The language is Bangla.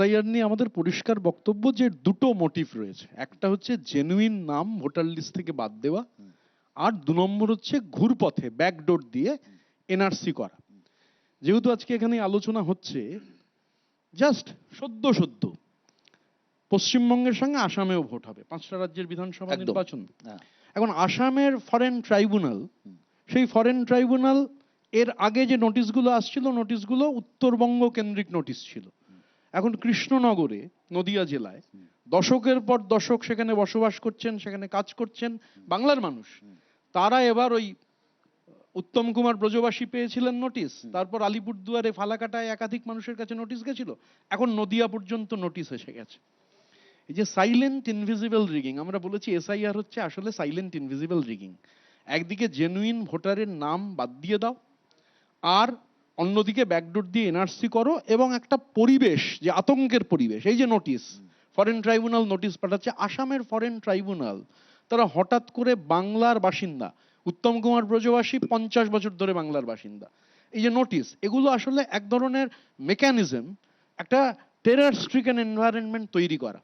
এসআইআর নিয়ে আমাদের পরিষ্কার বক্তব্য যে দুটো মোটিভ রয়েছে। একটা হচ্ছে জেনুইন নাম ভোটার লিস্ট থেকে বাদ দেওয়া আর দু নম্বর হচ্ছে ঘুরপথে ব্যাকডোর দিয়ে এনআরসি করা। যেহেতু আজকে এখানে আলোচনা হচ্ছে জাস্ট সদ্য সদ্য পশ্চিমবঙ্গের সঙ্গে আসামেও ভোট হবে। পাঁচটা রাজ্যের বিধানসভা নির্বাচন। হ্যাঁ। এখন আসামের ফরেন ট্রাইব্যুনাল সেই ফরেন ট্রাইব্যুনাল এর আগে যে নোটিশগুলো আসছিল নোটিশগুলো উত্তরবঙ্গ কেন্দ্রিক নোটিশ ছিল। এখন কৃষ্ণনগরে নদিয়া জেলায় দশকের পর দশক সেখানে বসবাস করছেন সেখানে কাজ করছেন বাংলার মানুষ। তারা এবার ওই উত্তম কুমার ব্রজবাসী পেয়েছিলেন নোটিশ তারপর আলিপুরদুয়ারে ফালাকাটায় একাধিক মানুষের কাছে নোটিশ গেছিল। এখন নদিয়া পর্যন্ত নোটিশ এসে গেছে। এই যে সাইলেন্ট ইনভিজিবল রিগিং আমরা বলেছি এসআইআর হচ্ছে আসলে সাইলেন্ট ইনভিজিবল রিগিং একদিকে জেনুইন ভোটারের নাম বাদ দিয়ে দাও আর অন্যদিকে ব্যাকডোর দিয়ে এনআরসি করো এবং একটা পরিবেশ, যে আতঙ্কের পরিবেশ, এই যে নোটিশ ফরেন ট্রাইব্যুনাল নোটিশ পাঠাচ্ছে, আসামের ফরেন ট্রাইব্যুনাল তারা হঠাৎ করে বাংলার বাসিন্দা, উত্তম কুমার ব্রজবাসী পঞ্চাশ বছর ধরে বাংলার বাসিন্দা। এই যে নোটিশ এগুলো আসলে এক ধরনের মেকানিজম একটা টেরার স্ট্রিকেন এনভায়রনমেন্ট তৈরি করা।